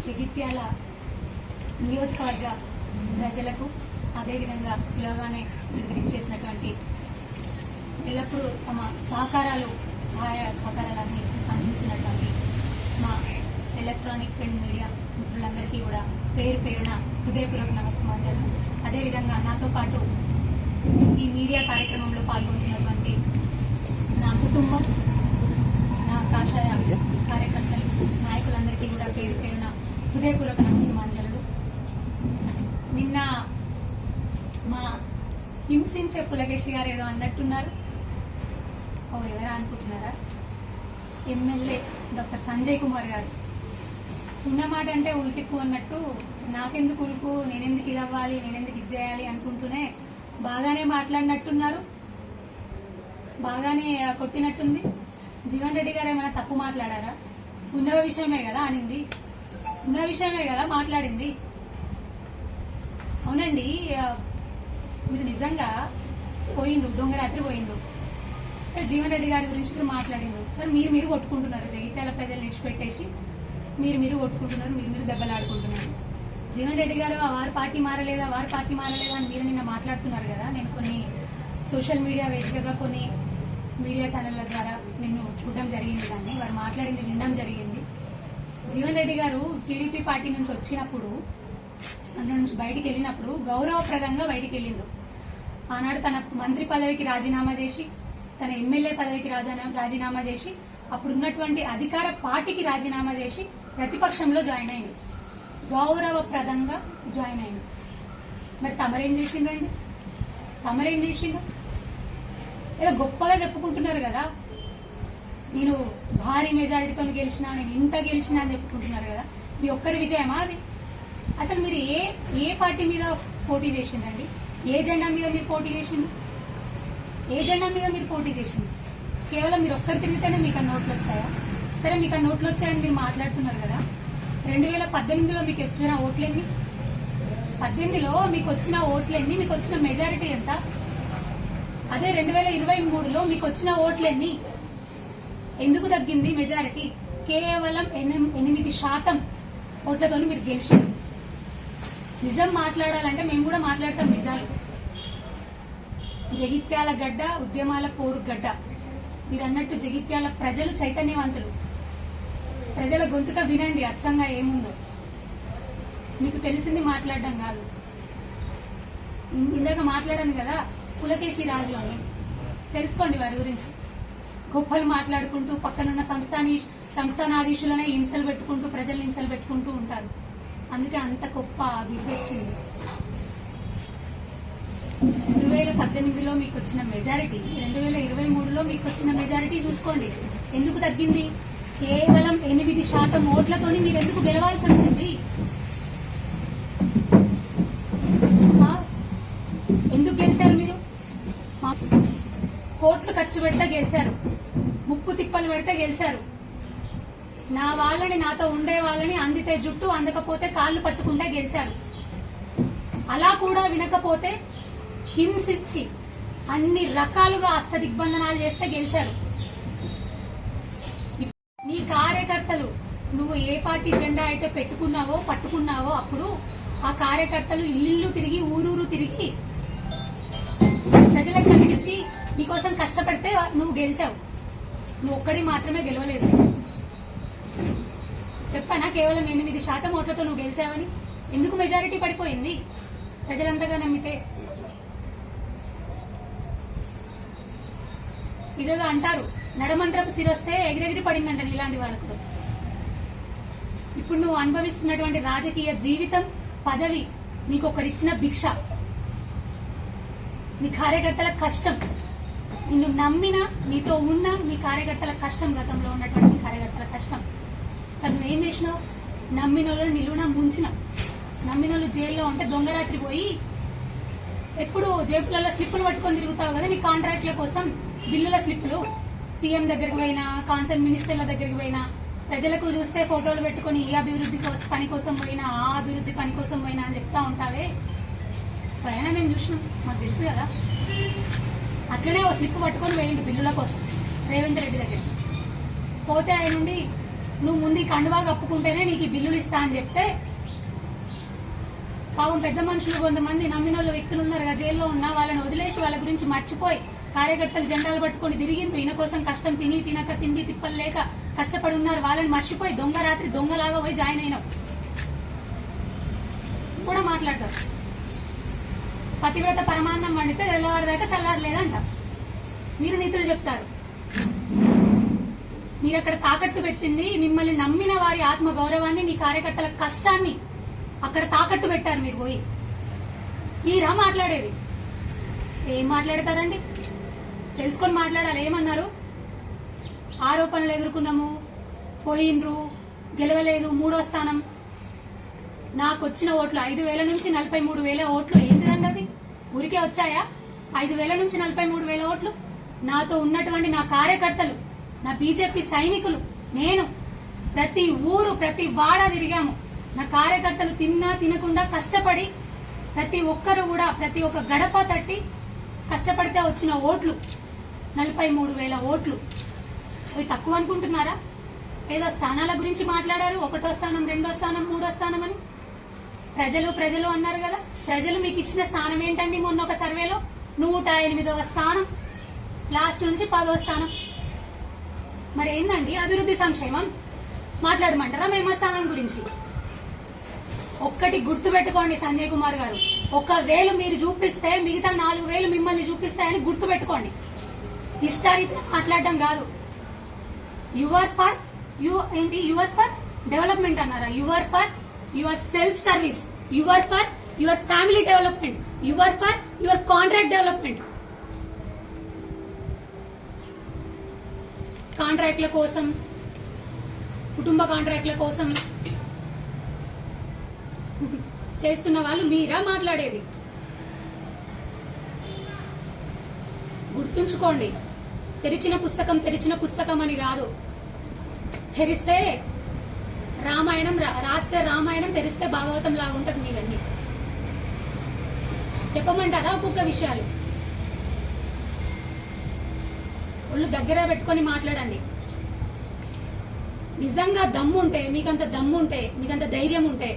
జగిత్యాల నియోజకవర్గ ప్రజలకు అదేవిధంగా పిలవగానే చేసినటువంటి ఎల్లప్పుడూ తమ సహకారాలు సహాయ సహకారాలన్నీ అందిస్తున్నటువంటి మా ఎలక్ట్రానిక్ ప్రింట్ మీడియా మిత్రులందరికీ కూడా పేరు పేరున హృదయపూర్వక నమస్కారాలు అదేవిధంగా నాతో పాటు ఈ మీడియా కార్యక్రమంలో పాల్గొంటున్నటువంటి నా కుటుంబం నా కాషాయ కార్యకర్తలు నాయకులందరికీ కూడా పేరు పేరున హృదయపూర్వక నమస్కారాలు నిన్న మా హింసించే పులకేషి గారు ఏదో అన్నట్టున్నారు. ఓ ఎవరా అనుకుంటున్నారా? ఎమ్మెల్యే డాక్టర్ సంజయ్ కుమార్ గారు. ఉన్నమాట అంటే ఉలికెక్కు అన్నట్టు నాకెందుకు ఉలుకు నేనెందుకు ఇది అవ్వాలి నేనెందుకు ఇది చేయాలి అనుకుంటూనే బాగానే మాట్లాడినట్టున్నారు. బాగానే కొట్టినట్టుంది. జీవన్ రెడ్డి గారు ఏమైనా తప్పు మాట్లాడారా? ఉన్న విషయమే కదా అనింది. ఉన్న విషయమే కదా మాట్లాడింది. అవునండి మీరు నిజంగా పోయిండ్రు దొంగ రాత్రి పోయిండ్రు. జీవన్ రెడ్డి గారి గురించి కూడా మాట్లాడిండ్రు. సార్ మీరు మీరు కొట్టుకుంటున్నారు జగిత్యాల ప్రజలు విడిచిపెట్టేసి మీరు మీరు కొట్టుకుంటున్నారు మీరు మీరు దెబ్బలాడుకుంటున్నారు. జీవన్ రెడ్డి గారు ఆ వారి పార్టీ మారలేదా వారి పార్టీ మారలేదా అని మీరు నిన్న మాట్లాడుతున్నారు కదా నేను కొన్ని సోషల్ మీడియా వేదికగా కొన్ని మీడియా ఛానళ్ళ ద్వారా నిన్ను చూడడం జరిగింది దాన్ని వారు మాట్లాడింది వినడం జరిగింది. జీవన్ రెడ్డి గారు టీడీపీ పార్టీ నుంచి వచ్చినప్పుడు అందులో నుంచి బయటికి వెళ్ళినప్పుడు గౌరవప్రదంగా బయటికి వెళ్ళిండ్రు. ఆనాడు తన మంత్రి పదవికి రాజీనామా చేసి తన ఎమ్మెల్యే పదవికి రాజీనామా చేసి అప్పుడు ఉన్నటువంటి అధికార పార్టీకి రాజీనామా చేసి ప్రతిపక్షంలో జాయిన్ అయింది. గౌరవప్రదంగా జాయిన్ అయింది. మరి తమరేం చేసిండండి తమరేం చేసిండు ఏదో గొప్పగా చెప్పుకుంటున్నారు కదా. నేను భారీ మెజారిటీతో గెలిచినా నేను ఇంత గెలిచినా అని చెప్పుకుంటున్నారు కదా మీ ఒక్కరి విజయమా అది? అసలు మీరు ఏ ఏ పార్టీ మీద పోటీ చేసిందండి? ఏ జెండా మీద మీరు పోటీ చేసింది ఏ జెండా మీద మీరు పోటీ చేసింది కేవలం మీరు ఒక్కరు తిరిగితేనే మీకు ఆ నోట్లు వచ్చాయా? సరే మీకు ఆ నోట్లు వచ్చాయని మీరు మాట్లాడుతున్నారు కదా రెండు వేల పద్దెనిమిదిలో మీకు వచ్చిన ఓట్లేంది పద్దెనిమిదిలో మీకు వచ్చిన ఓట్లన్నీ మీకు వచ్చిన మెజారిటీ ఎంత? అదే రెండు వేల ఇరవై మూడులో మీకు వచ్చిన ఓట్లెన్ని ఎందుకు తగ్గింది మెజారిటీ కేవలం ఎనిమి- ఎనిమిది శాతం ఓట్లతో మీరు గెలిచారు నిజం మాట్లాడాలంటే మేము కూడా మాట్లాడతాం నిజాలు. జగిత్యాల గడ్డ ఉద్యమాల పోరు గడ్డ. మీరు అన్నట్టు జగిత్యాల ప్రజలు చైతన్యవంతులు. ప్రజల గొంతుక వినండి అచ్చంగా ఏముందో. మీకు తెలిసింది మాట్లాడడం కాదు. ఇందాక మాట్లాడాను కదా పులకేశి రాజు అని తెలుసుకోండి వారి గురించి. గొప్పలు మాట్లాడుకుంటూ పక్కనున్న సంస్థాని సంస్థానాధీశులనే హింసలు పెట్టుకుంటూ ప్రజలు హింసలు పెట్టుకుంటూ ఉంటారు. అందుకే అంత గొప్ప అభివృద్ధి వచ్చింది. రెండు వేల పద్దెనిమిదిలో మీకు వచ్చిన మెజారిటీ రెండు వేల ఇరవై మూడులో మీకు వచ్చిన మెజారిటీ చూసుకోండి. ఎందుకు తగ్గింది? కేవలం ఎనిమిది శాతం ఓట్లతోని మీరు ఎందుకు గెలవాల్సి వచ్చింది ఆ? ఎందుకు గెలిచారు మీరు మా- కోట్లు ఖర్చు పెడితే గెలిచారు. ముప్పు తిప్పలు పెడితే గెలిచారు. నా వాళ్ళని నాతో ఉండే వాళ్ళని అందితే జుట్టు అందకపోతే కాళ్ళు పట్టుకుంటే గెలిచారు. అలా కూడా వినకపోతే హింసించి అన్ని రకాలుగా అష్ట దిగ్బంధనాలు చేస్తే గెలిచారు. నీ కార్యకర్తలు నువ్వు ఏ పార్టీ జెండా అయితే పెట్టుకున్నావో పట్టుకున్నావో అప్పుడు ఆ కార్యకర్తలు ఇల్లు తిరిగి ఊరూరు తిరిగి ప్రజలకు కనిపించి నీకోసం కష్టపడితే నువ్వు గెలిచావు. నువ్వు ఒక్కడి మాత్రమే గెలవలేదు. చెప్పానా కేవలం ఎనిమిది శాతం ఓట్లతో నువ్వు గెలిచావని? ఎందుకు మెజారిటీ పడిపోయింది? ప్రజలంతగా నమ్మితే. ఇదేదో అంటారు. నడమంత్రపు సిరొస్తే ఎగిరెగిరి పడిందంట ఇలాంటి వాళ్ళకు ఇప్పుడు నువ్వు అనుభవిస్తున్నటువంటి రాజకీయ జీవితం పదవి నీకొకరిచ్చిన భిక్ష. నీ కార్యకర్తల కష్టం. నిన్ను నమ్మిన నీతో ఉన్న నీ కార్యకర్తల కష్టం గతంలో ఉన్నటువంటి కార్యకర్తల కష్టం. కానీ నువ్వేం చేసినావు? నమ్మిన వాళ్ళు నిలువున ముంచినావు నమ్మిన వాళ్ళు జైల్లో ఉంటే దొంగరాత్రి పోయి ఎప్పుడు జేబులలో స్లిప్పులు పట్టుకొని తిరుగుతావు కదా నీ కాంట్రాక్ట్ల కోసం? బిల్లుల స్లిప్పులు. సీఎం దగ్గరికి పోయినా కాన్సర్న్ మినిస్టర్ల దగ్గరికి పోయినా ప్రజలకు చూస్తే ఫోటోలు పెట్టుకొని ఈ అభివృద్ధి కోసం పని కోసం పోయినా ఆ అభివృద్ధి పని కోసం పోయినా అని చెప్తా ఉంటావే. స్వయాన మేము చూసినాం. మాకు తెలుసు కదా. అట్లనే ఓ స్లిప్ పట్టుకొని వెళ్ళిండు బిల్లుల కోసం రేవంత్ రెడ్డి దగ్గర పోతే ఆయన నుండి నువ్వు ముందు ఈ కండువా కప్పుకుంటేనే నీకు ఈ బిల్లులు ఇస్తా అని చెప్తే పాపం పెద్ద మనుషులు కొంతమంది నమ్మిన వాళ్ళ వ్యక్తులు ఉన్నారు కదా జైల్లో ఉన్న వాళ్ళని వదిలేసి వాళ్ళ గురించి మర్చిపోయి కార్యకర్తలు జెండాలు పట్టుకొని తిరిగింది ఈయన కోసం కష్టం తిని తినక తిండి తిప్పలు లేక కష్టపడి ఉన్నారు. వాళ్ళని మర్చిపోయి దొంగ రాత్రి దొంగలాగా పోయి జాయిన్ అయినావు. కూడా మాట్లాడతారు. పతివ్రత పరమాన్నం వండితే తెల్లవారిదాకా చల్లారలేదంట. మీరు నీతులు చెప్తారు. మీరు అక్కడ తాకట్టు పెట్టింది మిమ్మల్ని నమ్మిన వారి ఆత్మ గౌరవాన్ని నీ కార్యకర్తల కష్టాన్ని అక్కడ తాకట్టు పెట్టారు మీరు పోయి. మీరా మాట్లాడేది? ఏం మాట్లాడతారండి? తెలుసుకొని మాట్లాడాలి ఏమన్నారు? ఆరోపణలు ఎదుర్కొన్నాము పోయిండ్రు గెలవలేదు మూడో స్థానం. నాకు వచ్చిన ఓట్లు ఐదు వేల నుంచి నలభై మూడు వేల ఓట్లు ఏంటిదండి అది ఊరికే వచ్చాయా? ఐదు వేల నుంచి నలభై మూడు వేల ఓట్లు. నాతో ఉన్నటువంటి నా కార్యకర్తలు నా బీజేపీ సైనికులు నేను ప్రతి ఊరు ప్రతి వాడ తిరిగాము. నా కార్యకర్తలు తిన్నా తినకుండా కష్టపడి ప్రతి ఒక్కరు కూడా ప్రతి ఒక్క గడప తట్టి కష్టపడితే వచ్చిన ఓట్లు. నలభై మూడు వేల ఓట్లు. అవి తక్కువ అనుకుంటున్నారా? ఏదో స్థానాల గురించి మాట్లాడారు. ఒకటో స్థానం రెండో స్థానం మూడో స్థానం అని. ప్రజలు ప్రజలు అన్నారు కదా? ప్రజలు మీకు ఇచ్చిన స్థానం ఏంటండి మొన్న ఒక సర్వేలో? నూట ఎనిమిదవ స్థానం. లాస్ట్ నుంచి పదో స్థానం. మరి ఏందండి అభివృద్ధి సంక్షేమం? మాట్లాడమంటారా మేము స్థానం గురించి? ఒక్కటి గుర్తుపెట్టుకోండి సంజయ్ కుమార్ గారు. ఒకవేళ వేలు మీరు చూపిస్తే మిగతా నాలుగు వేలు మిమ్మల్ని చూపిస్తాయని గుర్తు పెట్టుకోండి. ఇష్టారీతిలో మాట్లాడడం కాదు. యువర్ ఫర్ యు ఏంటి? యువర్ ఫర్ డెవలప్మెంట్ అన్నారా? Your for your self service your for your family development your for your contract development. కాంట్రాక్ట్ల కోసం కుటుంబ కాంట్రాక్ట్ల కోసం చేస్తున్న వాళ్ళు మీరా మాట్లాడేది? గుర్తుంచుకోండి తెరిచిన పుస్తకం తెరిచిన పుస్తకం అని కాదు తెరిస్తే రామాయణం రాస్తే రామాయణం తెరిస్తే భాగవతం లాగా ఉంటుంది మీవన్నీ. చెప్పమంటారా ఒక్కొక్క విషయాలు? ఒళ్ళు దగ్గర పెట్టుకొని మాట్లాడండి. నిజంగా దమ్ముంటే మీకంత దమ్ముంటే మీకంత ధైర్యం ఉంటే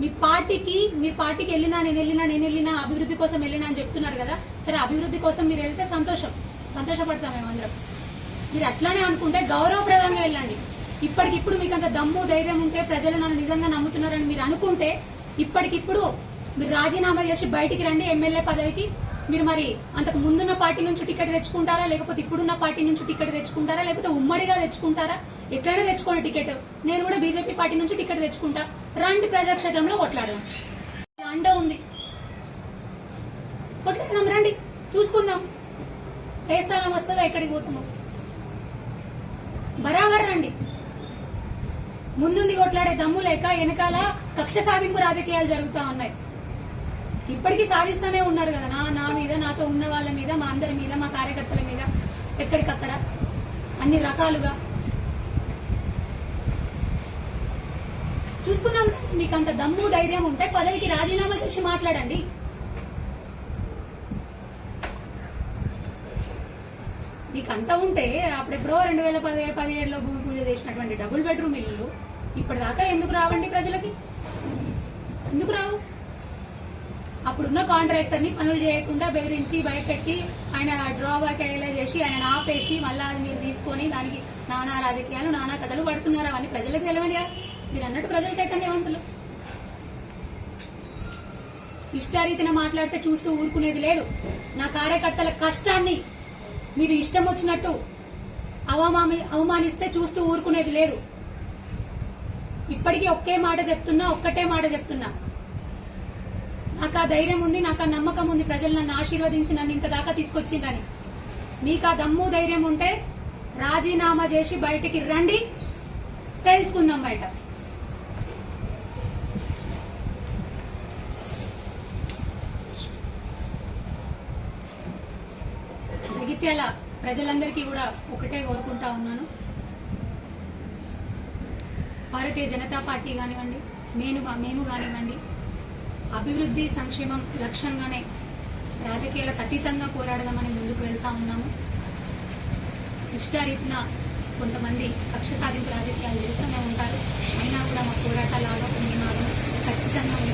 మీ పార్టీకి మీ పార్టీకి వెళ్ళినా నేను వెళ్ళినా నేను వెళ్ళినా అభివృద్ధి కోసం వెళ్ళినా అని చెప్తున్నారు కదా సరే అభివృద్ధి కోసం మీరు వెళ్తే సంతోషం. సంతోషపడతాం మేమందరం. మీరు అట్లానే అనుకుంటే గౌరవప్రదంగా వెళ్ళండి. ఇప్పటికిప్పుడు మీకు అంత దమ్ము ధైర్యం ఉంటే ప్రజలు నన్ను నిజంగా నమ్ముతున్నారని మీరు అనుకుంటే ఇప్పటికిప్పుడు మీరు రాజీనామా చేసి బయటికి రండి ఎమ్మెల్యే పదవికి. మీరు మరి అంతకు ముందున్న పార్టీ నుంచి టికెట్ తెచ్చుకుంటారా? లేకపోతే ఇప్పుడున్న పార్టీ నుంచి టికెట్ తెచ్చుకుంటారా? లేకపోతే ఉమ్మడిగా తెచ్చుకుంటారా? ఎట్లనే తెచ్చుకోండి టికెట్. నేను కూడా బీజేపీ పార్టీ నుంచి టికెట్ తెచ్చుకుంటా. రండి ప్రజాక్షేత్రంలో కొట్లాడదాం. అండ ఉంది. కొట్లాడదాం రండి. చూసుకుందాం. ఏ స్థానం వస్తుందో ఎక్కడికి పోతున్నాం? బరాబర్ రండి. ముందుండి కొట్లాడే దమ్ము లేక వెనకాల కక్ష సాధింపు రాజకీయాలు జరుగుతా ఉన్నాయి. ఇప్పటికీ సాధిస్తూనే ఉన్నారు కదా నా నా మీద నాతో ఉన్న వాళ్ళ మీద మా అందరి మీద మా కార్యకర్తల మీద ఎక్కడికక్కడ అన్ని రకాలుగా. చూసుకుందాం మీకు అంత దమ్ము ధైర్యం ఉంటే పదవికి రాజీనామా చేసి మాట్లాడండి. మీకు అంత ఉంటే అప్పుడెప్పుడో రెండు వేల పది పదిహేడులో భూమి పూజ చేసినటువంటి డబుల్ బెడ్రూమ్ ఇల్లు ఇప్పటిదాకా ఎందుకు రావండి ప్రజలకి? ఎందుకు రావు? అప్పుడున్న కాంట్రాక్టర్ని పనులు చేయకుండా బెదిరించి భయపెట్టి ఆయన డ్రాబ్యాక్ అయ్యేలా చేసి ఆయన ఆపేసి మళ్ళీ అది మీరు తీసుకొని దానికి నానా రాజకీయాలు నానా కథలు పడుతున్నారు. అవన్నీ ప్రజలకు తెలవండి మీరు అన్నట్టు ప్రజలు చైతన్యవంతులు. ఇష్టారీతిన మాట్లాడితే చూస్తూ ఊరుకునేది లేదు. నా కార్యకర్తల కష్టాన్ని మీరు ఇష్టం వచ్చినట్టు అవమాని అవమానిస్తే చూస్తూ ఊరుకునేది లేదు. ఇప్పటికీ ఒకే మాట చెప్తున్నా ఒక్కటే మాట చెప్తున్నా. నాకు ఆ ధైర్యం ఉంది నాకు ఆ నమ్మకం ఉంది ప్రజలు నన్ను ఆశీర్వదించి నన్ను ఇంత దాకా తీసుకొచ్చిందని. మీకు ఆ దమ్ము ధైర్యం ఉంటే రాజీనామా చేసి బయటికి రండి తేల్చుకుందాం బయట. జగిత్యాల ప్రజలందరికీ కూడా ఒకటే కోరుకుంటా ఉన్నాను. భారతీయ జనతా పార్టీ కానివ్వండి నేను మేము కానివ్వండి అభివృద్ధి సంక్షేమం లక్ష్యంగానే రాజకీయాలకు అతీతంగా పోరాడదామని ముందుకు వెళ్తా ఉన్నాము. ఇష్టారీతిన కొంతమంది కక్ష సాధింపు రాజకీయాలు చేస్తూనే ఉంటారు. అయినా కూడా మా పోరాటాలు ఆగకుండా ఖచ్చితంగా మీ